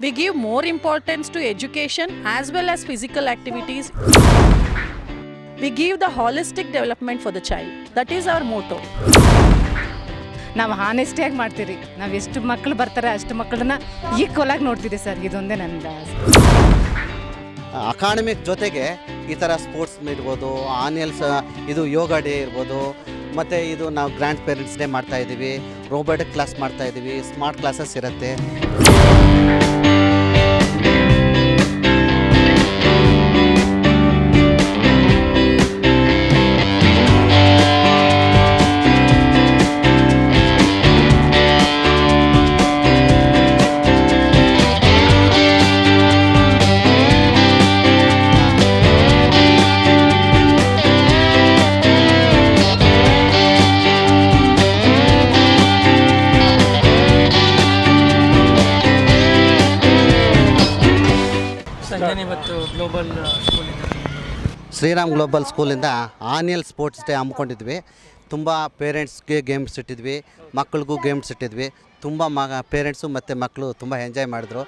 We give more importance to education as well as physical activities. We give the holistic development for the child. That is our motto. ನಾವು ಹಾನೆಸ್ಟಿಯಾಗಿ ಮಾಡ್ತೀರಿ ನಾವು ಎಷ್ಟು ಮಕ್ಕಳು ಬರ್ತಾರೆ ಅಷ್ಟು ಮಕ್ಕಳನ್ನ ಈಕ್ವಲ್ ಆಗಿ ನೋಡ್ತೀರಿ ಸರ್ ಇದೊಂದೇ ನನ್ನ. ಅಕಾಡೆಮಿಕ್ ಜೊತೆಗೆ ಈ ಥರ ಸ್ಪೋರ್ಟ್ಸ್ ಇರ್ಬೋದು ಆನ್ಯಲ್ಸ್ ಇದು ಯೋಗ ಡೇ ಇರ್ಬೋದು ಮತ್ತು ಇದು ನಾವು ಗ್ರ್ಯಾಂಡ್ ಪೇರೆಂಟ್ಸ್ ಡೇ ಮಾಡ್ತಾ ಇದ್ದೀವಿ ರೋಬೋಟಿಕ್ ಕ್ಲಾಸ್ ಮಾಡ್ತಾ ಇದ್ದೀವಿ ಸ್ಮಾರ್ಟ್ ಕ್ಲಾಸಸ್ ಇರುತ್ತೆ Música ಗ್ಲೋಬಲ್ ಸ್ಕೂಲಿಂದ ಶ್ರೀರಾಮ್ ಗ್ಲೋಬಲ್ ಸ್ಕೂಲಿಂದ ಆನ್ಯಲ್ ಸ್ಪೋರ್ಟ್ಸ್ ಡೇ ಹಮ್ಮಿಕೊಂಡಿದ್ವಿ. ತುಂಬ ಪೇರೆಂಟ್ಸ್ಗೆ ಗೇಮ್ಸ್ ಇಟ್ಟಿದ್ವಿ ಮಕ್ಕಳಿಗೂ ಗೇಮ್ಸ್ ಇಟ್ಟಿದ್ವಿ. ತುಂಬ ಮಗ ಪೇರೆಂಟ್ಸು ಮತ್ತು ಮಕ್ಕಳು ತುಂಬ ಎಂಜಾಯ್ ಮಾಡಿದ್ರು.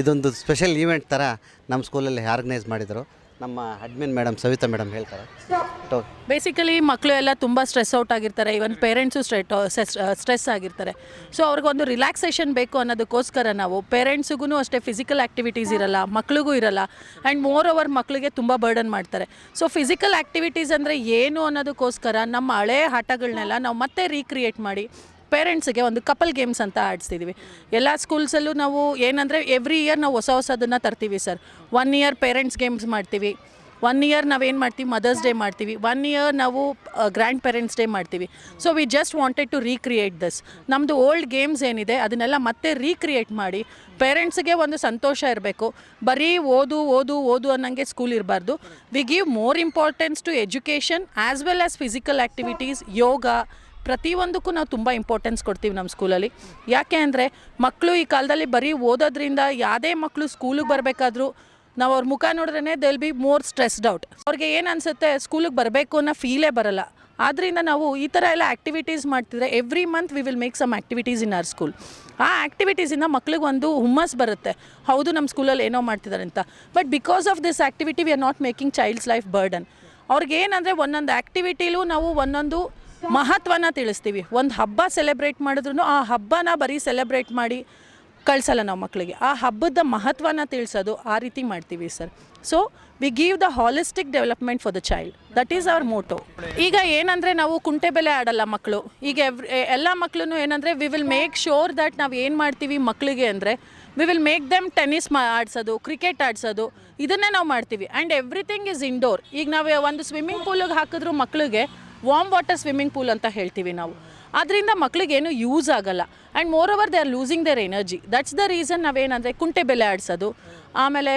ಇದೊಂದು ಸ್ಪೆಷಲ್ ಈವೆಂಟ್ ಥರ ನಮ್ಮ ಸ್ಕೂಲಲ್ಲಿ ಆರ್ಗನೈಸ್ ಮಾಡಿದರು. ನಮ್ಮ ಅಡ್ಮಿನ್ ಮೇಡಮ್ ಸವಿತಾ ಮೇಡಮ್ ಹೇಳ್ತಾರೆ. ಟೋ ಬೇಸಿಕಲಿ ಮಕ್ಕಳು ಎಲ್ಲ ತುಂಬ ಸ್ಟ್ರೆಸ್ ಔಟ್ ಆಗಿರ್ತಾರೆ ಇವನ್ ಪೇರೆಂಟ್ಸು ಸ್ಟ್ರೆಟ್ ಸ್ಟ್ರೆಸ್ ಆಗಿರ್ತಾರೆ. ಸೊ ಅವ್ರಿಗೊಂದು ರಿಲ್ಯಾಕ್ಸೇಷನ್ ಬೇಕು ಅನ್ನೋದಕ್ಕೋಸ್ಕರ ನಾವು ಪೇರೆಂಟ್ಸಿಗೂ ಅಷ್ಟೇ ಫಿಸಿಕಲ್ ಆ್ಯಕ್ಟಿವಿಟೀಸ್ ಇರಲ್ಲ ಮಕ್ಳಿಗೂ ಇರಲ್ಲ ಆ್ಯಂಡ್ ಮೋರ್ ಓವರ್ ಮಕ್ಕಳಿಗೆ ತುಂಬ ಬರ್ಡನ್ ಮಾಡ್ತಾರೆ. ಸೊ ಫಿಸಿಕಲ್ ಆ್ಯಕ್ಟಿವಿಟೀಸ್ ಅಂದರೆ ಏನು ಅನ್ನೋದಕ್ಕೋಸ್ಕರ ನಮ್ಮ ಹಳೆ ಆಟಗಳನ್ನೆಲ್ಲ ನಾವು ಮತ್ತೆ ರೀಕ್ರಿಯೇಟ್ ಮಾಡಿ ಪೇರೆಂಟ್ಸಿಗೆ ಒಂದು ಕಪಲ್ ಗೇಮ್ಸ್ ಅಂತ ಆಡಿಸ್ತಿದ್ದೀವಿ ಎಲ್ಲ ಸ್ಕೂಲ್ಸಲ್ಲೂ ನಾವು ಏನಂದರೆ ಎವ್ರಿ ಇಯರ್ ನಾವು ಹೊಸ ಹೊಸದನ್ನು ತರ್ತೀವಿ sir one year parents games ಮಾಡ್ತೀವಿ. ಒನ್ ಇಯರ್ ನಾವೇನು ಮಾಡ್ತೀವಿ? ಮದರ್ಸ್ ಡೇ ಮಾಡ್ತೀವಿ. ಒನ್ ಇಯರ್ ನಾವು ಗ್ರ್ಯಾಂಡ್ ಪೇರೆಂಟ್ಸ್ ಡೇ ಮಾಡ್ತೀವಿ. So we just wanted to recreate this ನಮ್ಮದು ಓಲ್ಡ್ ಗೇಮ್ಸ್ ಏನಿದೆ, ಅದನ್ನೆಲ್ಲ ಮತ್ತೆ ರೀಕ್ರಿಯೇಟ್ ಮಾಡಿ ಪೇರೆಂಟ್ಸ್ಗೆ ಒಂದು ಸಂತೋಷ ಇರಬೇಕು. ಬರೀ ಓದು ಓದು ಓದು ಅನ್ನೋಂಗೆ ಸ್ಕೂಲ್ ಇರಬಾರ್ದು. We give more importance to education as well as physical activities yoga ಪ್ರತಿಯೊಂದಕ್ಕೂ ನಾವು ತುಂಬ ಇಂಪಾರ್ಟೆನ್ಸ್ ಕೊಡ್ತೀವಿ ನಮ್ಮ ಸ್ಕೂಲಲ್ಲಿ ಯಾಕೆ ಅಂದರೆ ಮಕ್ಕಳು ಈ ಕಾಲದಲ್ಲಿ ಬರೀ ಓದೋದ್ರಿಂದ ಯಾವುದೇ ಮಕ್ಕಳು ಸ್ಕೂಲಿಗೆ ಬರಬೇಕಾದ್ರೂ ನಾವು ಅವ್ರ ಮುಖ ನೋಡಿದ್ರೇ they'll be more stressed out ಅವ್ರಿಗೆ ಏನು ಅನಿಸುತ್ತೆ ಸ್ಕೂಲಿಗೆ ಬರಬೇಕು ಅನ್ನೋ ಫೀಲೇ ಬರಲ್ಲ. ಆದ್ದರಿಂದ ನಾವು ಈ ಥರ ಎಲ್ಲ ಆ್ಯಕ್ಟಿವಿಟೀಸ್ ಮಾಡ್ತಿದ್ರೆ every month we will make some activities in our school ಆ ಆ್ಯಕ್ಟಿವಿಟೀಸಿಂದ ಮಕ್ಳಿಗೆ ಒಂದು ಹುಮ್ಮಸ್ ಬರುತ್ತೆ. ಹೌದು ನಮ್ಮ ಸ್ಕೂಲಲ್ಲಿ ಏನೋ ಮಾಡ್ತಿದ್ದಾರೆ ಅಂತ. But because of this activity we are not making child's life burden ಅವ್ರಿಗೆ ಏನಂದರೆ ಒಂದೊಂದು ಆ್ಯಕ್ಟಿವಿಟಿಲೂ ನಾವು ಒಂದೊಂದು ಮಹತ್ವನ ತಿಳಿಸ್ತೀವಿ. ಒಂದು ಹಬ್ಬ ಸೆಲೆಬ್ರೇಟ್ ಮಾಡಿದ್ರು ಆ ಹಬ್ಬನ ಬರೀ ಸೆಲೆಬ್ರೇಟ್ ಮಾಡಿ ಕಳಿಸಲ್ಲ ನಾವು ಮಕ್ಕಳಿಗೆ ಆ ಹಬ್ಬದ ಮಹತ್ವನ ತಿಳಿಸೋದು ಆ ರೀತಿ ಮಾಡ್ತೀವಿ sir. So we give the holistic development for the child that is our motto ಈಗ ಏನಂದರೆ ನಾವು ಕುಂಟೆ ಬೆಲೆ ಆಡಲ್ಲ ಮಕ್ಕಳು ಈಗ ಎವ್ರಿ ಎಲ್ಲ ಮಕ್ಕಳು ಏನಂದರೆ we will make sure that ನಾವು ಏನು ಮಾಡ್ತೀವಿ ಮಕ್ಕಳಿಗೆ ಅಂದರೆ we will make them tennis ಮಾ, ಆಡಿಸೋದು ಕ್ರಿಕೆಟ್ ಆಡಿಸೋದು, ಇದನ್ನೇ ನಾವು ಮಾಡ್ತೀವಿ. ಆ್ಯಂಡ್ ಎವ್ರಿಥಿಂಗ್ ಈಸ್ ಇಂಡೋರ್ ಈಗ ನಾವು ಒಂದು ಸ್ವಿಮ್ಮಿಂಗ್ ಪೂಲಿಗೆ ಹಾಕಿದ್ರು ಮಕ್ಕಳಿಗೆ ವಾಮ್ ವಾಟರ್ ಸ್ವಿಮ್ಮಿಂಗ್ ಪೂಲ್ ಅಂತ ಹೇಳ್ತೀವಿ ನಾವು. ಅದರಿಂದ ಮಕ್ಕಳಿಗೇನು ಯೂಸ್ ಆಗಲ್ಲ. And more over they are losing their energy that's the reason ನಾವೇನಂದರೆ ಕುಂಟೆ ಬೆಲೆ ಆಡಿಸೋದು. ಆಮೇಲೆ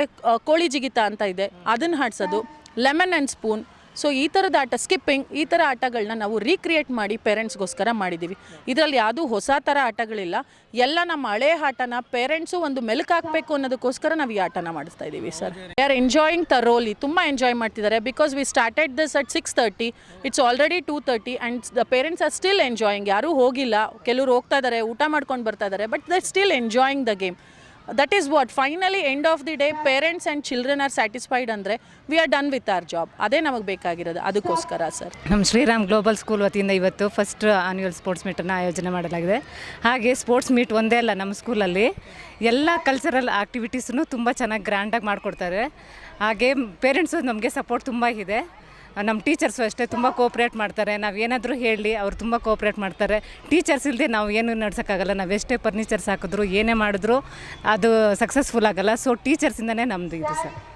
ಕೋಳಿ ಜಿಗಿತ ಅಂತ ಇದೆ. ಅದನ್ನು ಆಡಿಸೋದು ಲೆಮನ್ ಆ್ಯಂಡ್ ಸ್ಪೂನ್ ಸೊ ಈ ಥರದ ಆಟ ಸ್ಕಿಪ್ಪಿಂಗ್ ಈ ಥರ ಆಟಗಳನ್ನ ನಾವು ರೀಕ್ರಿಯೇಟ್ ಮಾಡಿ ಪೇರೆಂಟ್ಸ್ಗೋಸ್ಕರ ಮಾಡಿದ್ದೀವಿ ಇದರಲ್ಲಿ ಯಾವುದೂ ಹೊಸ ಥರ ಆಟಗಳಿಲ್ಲ. ಎಲ್ಲ ನಮ್ಮ ಹಳೆ ಆಟನ ಪೇರೆಂಟ್ಸು ಒಂದು ಮೆಲುಕು ಹಾಕಬೇಕು ಅನ್ನೋದಕ್ಕೋಸ್ಕರ ನಾವು ಈ ಆಟನ ಮಾಡಿಸ್ತಾ ಇದ್ದೀವಿ sir they are enjoying the ತರೋಲಿ ತುಂಬ ಎಂಜಾಯ್ ಮಾಡ್ತಿದ್ದಾರೆ because we started this at six thirty it's already two thirty and the parents are still enjoying ಯಾರೂ ಹೋಗಿಲ್ಲ. ಕೆಲವರು ಹೋಗ್ತಾ ಇದ್ದಾರೆ, ಊಟ ಮಾಡ್ಕೊಂಡು ಬರ್ತಾ ಇದ್ದಾರೆ but they still enjoying the game that is what finally end of the day parents and children are satisfied ಅಂದರೆ we are done with our job ಅದೇ ನಮಗೆ ಬೇಕಾಗಿರೋದು. ಅದಕ್ಕೋಸ್ಕರ ಸರ್ ನಮ್ಮ ಶ್ರೀರಾಮ್ ಗ್ಲೋಬಲ್ ಸ್ಕೂಲ್ ವತಿಯಿಂದ ಇವತ್ತು ಫಸ್ಟ್ ಆನ್ಯುವಲ್ ಸ್ಪೋರ್ಟ್ಸ್ ಮೀಟನ್ನು ಆಯೋಜನೆ ಮಾಡಲಾಗಿದೆ. ಹಾಗೆ ಸ್ಪೋರ್ಟ್ಸ್ ಮೀಟ್ ಒಂದೇ ಅಲ್ಲ ನಮ್ಮ ಸ್ಕೂಲಲ್ಲಿ ಎಲ್ಲ ಕಲ್ಚರಲ್ ಆ್ಯಕ್ಟಿವಿಟೀಸನ್ನು ತುಂಬ ಚೆನ್ನಾಗಿ ಗ್ರ್ಯಾಂಡಾಗಿ ಮಾಡಿಕೊಡ್ತಾರೆ. ಹಾಗೆ ಪೇರೆಂಟ್ಸು ನಮಗೆ ಸಪೋರ್ಟ್ ತುಂಬ ಇದೆ. ನಮ್ಮ ಟೀಚರ್ಸು ಅಷ್ಟೇ ತುಂಬ ಕೋಪ್ರೇಟ್ ಮಾಡ್ತಾರೆ. ನಾವು ಏನಾದರೂ ಹೇಳಿ ಅವ್ರು ತುಂಬ ಕೋಪ್ರೇಟ್ ಮಾಡ್ತಾರೆ. ಟೀಚರ್ಸ್ ಇಲ್ಲದೆ ನಾವು ಏನು ನಡ್ಸೋಕ್ಕಾಗಲ್ಲ. ನಾವು ಎಷ್ಟೇ ಫರ್ನಿಚರ್ಸ್ ಹಾಕಿದ್ರು ಏನೇ ಮಾಡಿದ್ರು ಅದು ಸಕ್ಸಸ್ಫುಲ್ ಆಗಲ್ಲ. ಸೊ ಟೀಚರ್ಸಿಂದನೇ ನಮ್ಮದು ಇದು ಸರ್.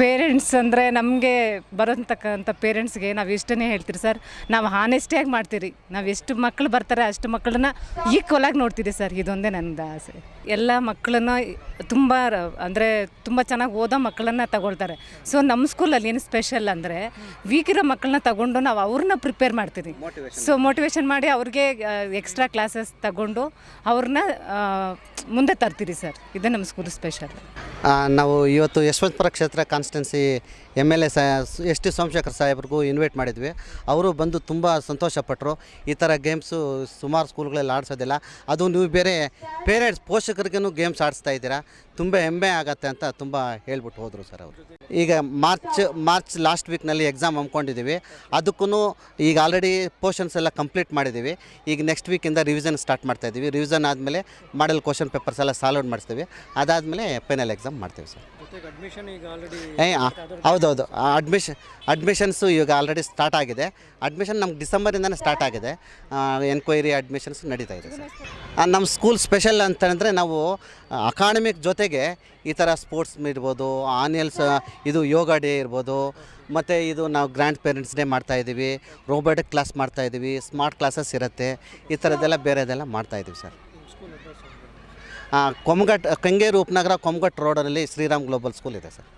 ಪೇರೆಂಟ್ಸ್ ಅಂದರೆ ನಮಗೆ ಬರೋತಕ್ಕಂಥ ಪೇರೆಂಟ್ಸ್ಗೆ ನಾವು ಇಷ್ಟನೇ ಹೇಳ್ತೀರಿ ಸರ್? ನಾವು ಹಾನೆಸ್ಟಿಯಾಗಿ ಮಾಡ್ತೀರಿ. ನಾವು ಎಷ್ಟು ಮಕ್ಕಳು ಬರ್ತಾರೆ ಅಷ್ಟು ಮಕ್ಕಳನ್ನ ಈಕ್ವಲ್ ಆಗಿ ನೋಡ್ತೀರಿ ಸರ್. ಇದೊಂದೇ ನನ್ನದು ಆಸೆ. ಎಲ್ಲ ಮಕ್ಕಳನ್ನ ತುಂಬ ಅಂದರೆ ತುಂಬ ಚೆನ್ನಾಗಿ ಓದೋ ಮಕ್ಕಳನ್ನ ತಗೊಳ್ತಾರೆ. ಸೊ ನಮ್ಮ ಸ್ಕೂಲಲ್ಲಿ ಏನು ಸ್ಪೆಷಲ್ ಅಂದರೆ ವೀಕಿರೋ ಇರೋ ಮಕ್ಕಳನ್ನ ತಗೊಂಡು ನಾವು ಅವ್ರನ್ನ ಪ್ರಿಪೇರ್ ಮಾಡ್ತೀವಿ ಸೊ ಮೋಟಿವೇಶನ್ ಮಾಡಿ ಅವ್ರಿಗೆ ಎಕ್ಸ್ಟ್ರಾ ಕ್ಲಾಸಸ್ ತಗೊಂಡು ಅವ್ರನ್ನ ಮುಂದೆ ತರ್ತೀರಿ ಸರ್. ಇದೇ ನಮ್ಮ ಸ್ಕೂಲ್ ಸ್ಪೆಷಲ್ ನಾವು ಇವತ್ತು ಯಶವಂತಪುರ ಕ್ಷೇತ್ರ ಕಾನ್ಸ್ಟೆನ್ಸಿ ಎಂ ಎಲ್ ಎ ಸಾ, ಎಸ್ ಟಿ ಸೋಮಶೇಖರ್ ಸಾಹೇಬ್ರಿಗೂ ಇನ್ವೈಟ್ ಮಾಡಿದ್ವಿ. ಅವರು ಬಂದು ತುಂಬ ಸಂತೋಷಪಟ್ಟರು ಈ ಥರ ಗೇಮ್ಸು ಸುಮಾರು ಸ್ಕೂಲ್ಗಳಲ್ಲಿ ಆಡಿಸೋದಿಲ್ಲ. ಅದು ನೀವು ಬೇರೆ ಪೇರೆಂಟ್ಸ್ ಪೋಷಕರಿಗೂ ಗೇಮ್ಸ್ ಆಡಿಸ್ತಾ ಇದ್ದೀರಾ? ತುಂಬ ಹೆಮ್ಮೆ ಆಗತ್ತೆ ಅಂತ ತುಂಬ ಹೇಳ್ಬಿಟ್ಟು ಹೋದರು ಸರ್ ಅವರು. ಈಗ ಮಾರ್ಚ್ ಮಾರ್ಚ್ ಲಾಸ್ಟ್ ವೀಕ್ನಲ್ಲಿ ಎಕ್ಸಾಮ್ ಹಮ್ಮಿಕೊಂಡಿದ್ದೀವಿ. ಅದಕ್ಕೂ ಈಗ ಆಲ್ರೆಡಿ ಪೋರ್ಷನ್ಸ್ ಎಲ್ಲ ಕಂಪ್ಲೀಟ್ ಮಾಡಿದ್ದೀವಿ. ಈಗ ನೆಕ್ಸ್ಟ್ ವೀಕಿಂದ ರಿವಿಷನ್ ಸ್ಟಾರ್ಟ್ ಮಾಡ್ತಾ ಇದ್ದೀವಿ. ರಿವಿಷನ್ ಆದಮೇಲೆ ಮಾಡಲ್ ಕ್ವಶನ್ ಪೇಪರ್ಸ್ ಎಲ್ಲ ಸಾಲ್ವ್ ಮಾಡಿಸ್ತೀವಿ. ಅದಾದಮೇಲೆ ಫೈನಲ್ ಎಕ್ಸಾಮ್ ಮಾಡ್ತೀವಿ ಸರ್. ಏ ಹೌದೌದು. ಅಡ್ಮಿಷನ್ ಅಡ್ಮಿಷನ್ಸು ಈಗ ಆಲ್ರೆಡಿ ಸ್ಟಾರ್ಟ್ ಆಗಿದೆ. ಅಡ್ಮಿಷನ್ ನಮ್ಗೆ ಡಿಸೆಂಬರಿಂದನೇ ಸ್ಟಾರ್ಟ್ ಆಗಿದೆ. ಎನ್ಕ್ವೈರಿ ಅಡ್ಮಿಷನ್ಸ್ ನಡೀತಾ ಇದೆ ಸರ್. ನಮ್ಮ ಸ್ಕೂಲ್ ಸ್ಪೆಷಲ್ ಅಂತಂದರೆ ನಾವು ಅಕಾಡೆಮಿಕ್ ಜೊತೆಗೆ ಈ ಥರ ಸ್ಪೋರ್ಟ್ಸ್ ಇರ್ಬೋದು ಆನಿಯಲ್ಸ್ ಇದು ಯೋಗ ಡೇ ಇರ್ಬೋದು, ಮತ್ತು ಇದು ನಾವು ಗ್ರ್ಯಾಂಡ್ ಪೇರೆಂಟ್ಸ್ ಡೇ ಮಾಡ್ತಾ ಇದ್ದೀವಿ ರೋಬೋಟಿಕ್ ಕ್ಲಾಸ್ ಮಾಡ್ತಾ ಇದ್ದೀವಿ ಸ್ಮಾರ್ಟ್ ಕ್ಲಾಸಸ್ ಇರುತ್ತೆ, ಈ ಥರದ್ದೆಲ್ಲ ಬೇರೆದೆಲ್ಲ ಮಾಡ್ತಾ ಇದ್ದೀವಿ ಸರ್ ಕೊಮ್ಗಟ್ ಕಂಗೇರು ಉಪನಗರ ಕೊಮ್ಗಟ್ ರೋಡಲ್ಲಿ ಶ್ರೀರಾಮ್ ಗ್ಲೋಬಲ್ ಸ್ಕೂಲ್ ಇದೆ ಸರ್